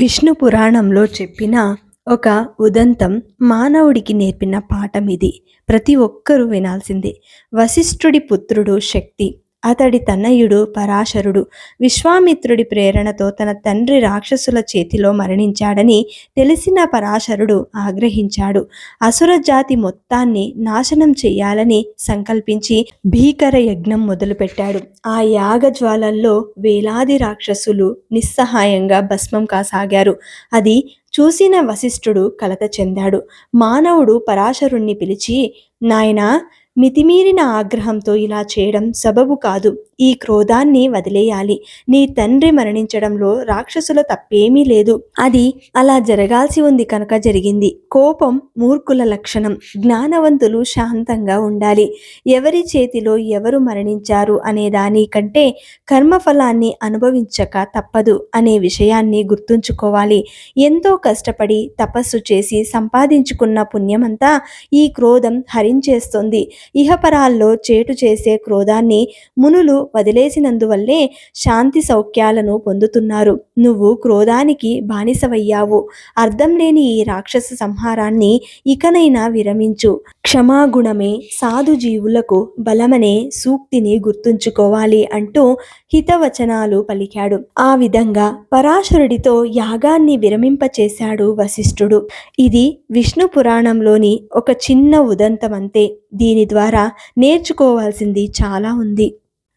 విష్ణు పురాణంలో చెప్పిన ఒక ఉదంతం మానవుడికి నేర్పిన పాఠం ఇది. ప్రతి ఒక్కరూ వినాల్సిందే. వశిష్ఠుడి పుత్రుడు శక్తి. అతడి తనయుడు పరాశరుడు విశ్వామిత్రుడి ప్రేరణతో తన తండ్రి రాక్షసుల చేతిలో మరణించాడని తెలిసిన పరాశరుడు ఆగ్రహించాడు. అసుర జాతి మొత్తాన్ని నాశనం చేయాలని సంకల్పించి భీకర యజ్ఞం మొదలుపెట్టాడు. ఆ యాగ జ్వాలల్లో వేలాది రాక్షసులు నిస్సహాయంగా భస్మం కాసాగారు. అది చూసిన వశిష్ఠుడు కలత చెందాడు. మానవుడు పరాశరుణ్ణి పిలిచి నాయనా మితిమీరిన ఆగ్రహంతో ఇలా చేయడం సబబు కాదు. ఈ క్రోధాన్ని వదిలేయాలి. నీ తండ్రి మరణించడంలో రాక్షసుల తప్పేమీ లేదు. అది అలా జరగాల్సి ఉంది కనుక జరిగింది. కోపం మూర్ఖుల లక్షణం. జ్ఞానవంతులు శాంతంగా ఉండాలి. ఎవరి చేతిలో ఎవరు మరణించారు అనే దానికంటే కర్మఫలాన్ని అనుభవించక తప్పదు అనే విషయాన్ని గుర్తుంచుకోవాలి. ఎంతో కష్టపడి తపస్సు చేసి సంపాదించుకున్న పుణ్యమంతా ఈ క్రోధం హరించేస్తుంది. ఇహపరాల్లో చేటు చేసే క్రోధాన్ని మునులు వదిలేసినందువల్లే శాంతి సౌఖ్యాలను పొందుతున్నారు. నువ్వు క్రోధానికి బానిసవయ్యావు. అర్థం లేని ఈ రాక్షస సంహారాన్ని ఇకనైనా విరమించు. క్షమాగుణమే సాధు జీవులకు బలమనే సూక్తిని గుర్తుంచుకోవాలి అంటూ హితవచనాలు పలికాడు. ఆ విధంగా పరాశరుడితో యాగాన్ని విరమింపచేశాడు వశిష్ఠుడు. ఇది విష్ణు పురాణంలోని ఒక చిన్న ఉదంతమంతే. దీని ద్వారా నేర్చుకోవాల్సింది చాలా ఉంది.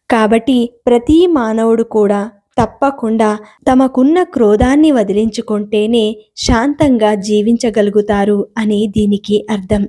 కాబట్టి ప్రతి మానవుడు కూడా తప్పకుండా తమకున్న క్రోధాన్ని వదిలించుకుంటేనే శాంతంగా జీవించగలుగుతారు అని దీనికి అర్థం.